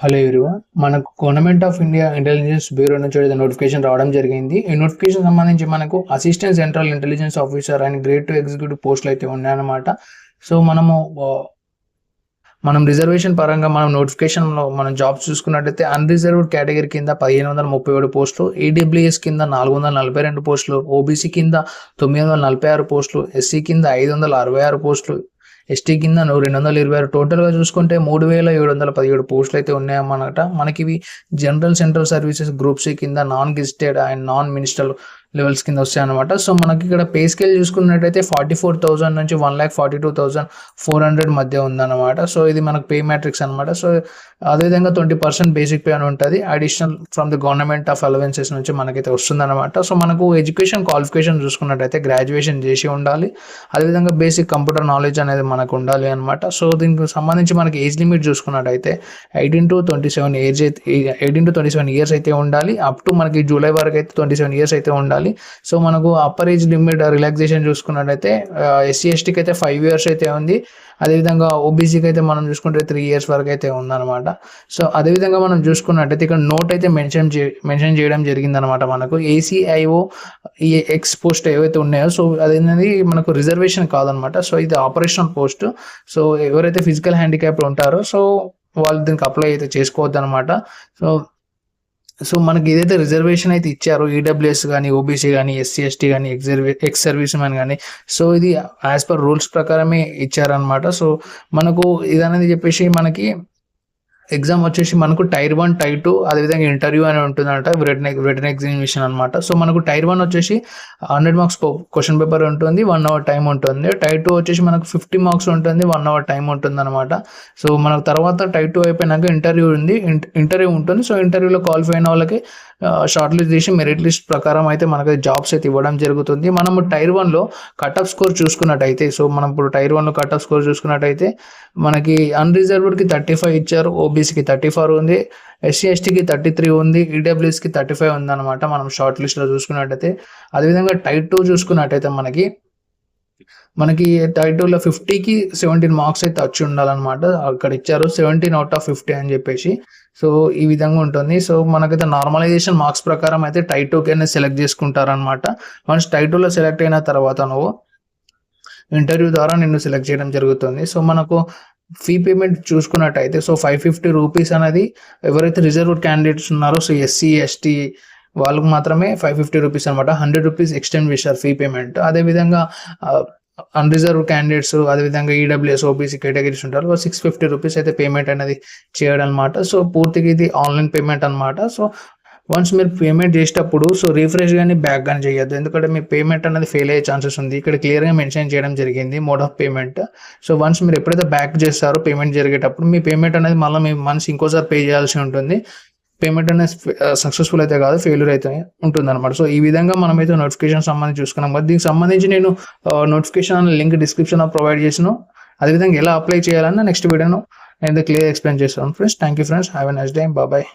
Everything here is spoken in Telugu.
హలో ఎవరివన్ మనకు government of India intelligence bureau నుంచి ఏదైనా నోటిఫికేషన్ రావడం జరిగింది ఈ నోటిఫికేషన్ సంబంధించి మనకు assistant central intelligence officer and grade two executive పోస్టులు అయితే ఉన్నాయన్నమాట. సో మనము మనం రిజర్వేషన్ పరంగా మనం నోటిఫికేషన్లో మనం జాబ్స్ చూసుకున్నట్టయితే అన్రిజర్వ్డ్ కేటగిరీ కింద పదిహేను వందల ముప్పై ఏడు పోస్టులు ఈడబ్ల్యూఎస్ కింద నాలుగు వందల నలభై రెండు పోస్టులు ఓబీసీ కింద తొమ్మిది వందల నలభై ఆరు పోస్టులు ఎస్సీ కింద ఐదు వందల అరవై ఆరు పోస్టులు ఎస్టీ కింద నువ్వు రెండు వందల ఇరవై ఆరు టోటల్గా చూసుకుంటే మూడు వేల ఏడు వందల పదిహేడు పోస్టులు అయితే ఉన్నాయన్నమాట. మనకి ఇవి general central services group C కింద non gazetted and non minister levels కింద వస్తాయి అనమాట సో మనకి ఇక్కడ పే స్కేల్ చూసుకున్నట్టయితే ఫార్టీ ఫోర్ థౌసండ్ నుంచి one lakh forty two thousand four hundred మధ్య ఉందన్నమాట. సో ఇది మనకు పే మ్యాట్రిక్స్ అనమాట సో అదేవిధంగా ట్వంటీ పర్సెంట్ బేసిక్ పే అని ఉంటుంది. Additional from the government of allowances నుంచి మనకైతే వస్తుందన్నమాట. సో మనకు ఎడ్యుకేషన్ క్వాలిఫికేషన్ చూసుకున్నట్టయితే గ్రాడ్యుయేషన్ చేసి ఉండాలి. అదేవిధంగా బేసిక్ కంప్యూటర్ నాలెడ్జ్ అనేది మనకు ఉండాలి అనమాట సో దీనికి సంబంధించి మనకి ఏజ్ లిమిట్ చూసుకున్నట్టయితే eighteen to twenty seven age అయితే eighteen to twenty seven years అయితే ఉండాలి. అప్ టు మనకి జూలై వరకు అయితే ట్వంటీ సెవెన్ ఇయర్స్ అయితే ఉండాలి. సో మనకు అప్పర్ ఏజ్ లిమిట్ రిలాక్సేషన్ చూసుకున్నట్టయితే uh, ఎస్సీ ఎస్టీకి అయితే ఫైవ్ ఇయర్స్ అయితే ఉంది. అదేవిధంగా ఓబీసీకి అయితే మనం చూసుకుంటే త్రీ ఇయర్స్ వరకు అయితే ఉందన్నమాట. సో అదేవిధంగా మనం చూసుకున్నట్టయితే ఇక్కడ నోట్ అయితే మెన్షన్ చే మెన్షన్ చేయడం జరిగిందనమాట మనకు. ఏసీఐఓ ఈ ఎక్స్ పోస్ట్ ఏవైతే ఉన్నాయో సో అదేంటది మనకు రిజర్వేషన్ కాదనమాట సో ఇది ఆపరేషనల్ పోస్ట్ సో ఎవరైతే ఫిజికల్ హ్యాండిక్యాప్ ఉంటారో సో వాళ్ళు దీనికి అప్లై అయితే చేసుకోవద్దు అనమాట సో సో మనకి ఏదైతే రిజర్వేషన్ అయితే ఇచ్చారో ఈడబ్ల్యూఎస్ కానీ ఓబీసీ కానీ ఎస్సీ ఎస్టీ కానీ ఎక్స్ ఎక్స్ సర్వీస్ మ్యాన్ కానీ సో ఇది యాజ్ పర్ రూల్స్ ప్రకారమే ఇచ్చారనమాట సో మనకు ఇదనేది చెప్పేసి మనకి ఎగ్జామ్ వచ్చేసి మనకు టైర్ వన్ టైర్ టూ అదేవిధంగా ఇంటర్వ్యూ అని ఉంటుందంట రిటర్న్ రిటర్న్ ఎగ్జామినేషన్ అనమాట సో మనకు టైర్ వన్ వచ్చేసి హండ్రెడ్ మార్క్స్ క్వశ్చన్ పేపర్ ఉంటుంది వన్ అవర్ టైం ఉంటుంది. టైర్ టూ వచ్చేసి మనకు ఫిఫ్టీ మార్క్స్ ఉంటుంది వన్ అవర్ టైం ఉంటుంది అనమాట సో మనకు తర్వాత టైర్ టూ అయిపోయినాక ఇంటర్వ్యూ ఉంది ఇంటర్వ్యూ ఉంటుంది. సో ఇంటర్వ్యూలో క్వాలిఫై అయిన వాళ్ళకి షార్ట్ లిస్ట్ చేసి మెరిట్ లిస్ట్ ప్రకారం అయితే మనకి జాబ్స్ అయితే ఇవ్వడం జరుగుతుంది. మనము టైర్ వన్లో కట్ ఆఫ్ స్కోర్ చూసుకున్నట్టయితే సో మనం ఇప్పుడు టైర్ వన్లో కట్ ఆఫ్ స్కోర్ చూసుకున్నట్టయితే మనకి అన్రిజర్వ్డ్కి థర్టీ ఫైవ్ ఇచ్చారు ఓబీసీకి థర్టీ ఫోర్ ఉంది ఎస్సీ ఎస్టీకి థర్టీ త్రీ ఉంది ఈడబ్ల్యూఎస్కి థర్టీ ఫైవ్ ఉందన్నమాట మనం షార్ట్ లిస్ట్లో చూసుకున్నట్టయితే. అదేవిధంగా టైట్ టూ చూసుకున్నట్టయితే మనకి మనకి టైటిల్లో ఫిఫ్టీకి సెవెంటీన్ మార్క్స్ అయితే వచ్చి ఉండాలన్నమాట. అక్కడ ఇచ్చారు సెవెంటీన్ అవుట్ ఆఫ్ ఫిఫ్టీ అని చెప్పేసి. సో ఈ విధంగా ఉంటుంది. సో మనకైతే నార్మలైజేషన్ మార్క్స్ ప్రకారం అయితే టైట్ టూకి సెలెక్ట్ చేసుకుంటారనమాట వన్స్ టైట్ టూలో సెలెక్ట్ అయిన తర్వాత నువ్వు ఇంటర్వ్యూ ద్వారా నిన్ను సెలెక్ట్ చేయడం జరుగుతుంది. సో మనకు ఫీ పేమెంట్ చూసుకున్నట్టయితే సో ఫైవ్ ఫిఫ్టీ రూపీస్ అనేది ఎవరైతే రిజర్వ్డ్ క్యాండిడేట్స్ ఉన్నారో సో ఎస్సీ ఎస్టీ వాళ్ళకు మాత్రమే ఫైవ్ ఫిఫ్టీ రూపీస్ అనమాట హండ్రెడ్ రూపీస్ ఎక్స్టెండ్ చేశారు ఫీ పేమెంట్ అదేవిధంగా అన్రిజర్వ్ క్యాండిడేట్స్ అదేవిధంగా ఈడబ్ల్యూఎస్ ఓబీసీ కేటగిరీస్ ఉంటారు. సిక్స్ ఫిఫ్టీ రూపీస్ అయితే పేమెంట్ అనేది చేయడం అనమాట సో పూర్తిగా ఇది ఆన్లైన్ పేమెంట్ అనమాట సో వన్స్ మీరు పేమెంట్ చేసేటప్పుడు సో రీఫ్రెష్ కానీ బ్యాక్ కానీ చేయొద్దు. ఎందుకంటే మీ పేమెంట్ అనేది ఫెయిల్ అయ్యే ఛాన్సెస్ ఉంది. ఇక్కడ క్లియర్గా మెన్షన్ చేయడం జరిగింది mode of payment so once మీరు ఎప్పుడైతే బ్యాక్ చేస్తారో పేమెంట్ జరిగేటప్పుడు మీ పేమెంట్ అనేది మళ్ళీ మీ మనసు ఇంకోసారి పే చేయాల్సి ఉంటుంది. పేమెంట్ అనేది uh, సక్సెస్ఫుల్ అయితే కాదు ఫెయిల్యూర్ అయితే ఉంటుంది అనమాట సో ఈ విధంగా మనమైతే నోటిఫికేషన్ సంబంధించి చూసుకున్నాం. కదా దీనికి సంబంధించి నేను నోటిఫికేషన్ లింక్ డిస్క్రిప్షన్లో ప్రొవైడ్ చేసాను. అదేవిధంగా ఎలా అప్లై చేయాలన్నా నెక్స్ట్ వీడియోను నేను క్లియర్ ఎక్స్ప్లెయిన్ చేస్తాను. Friends thank you friends have a nice day bye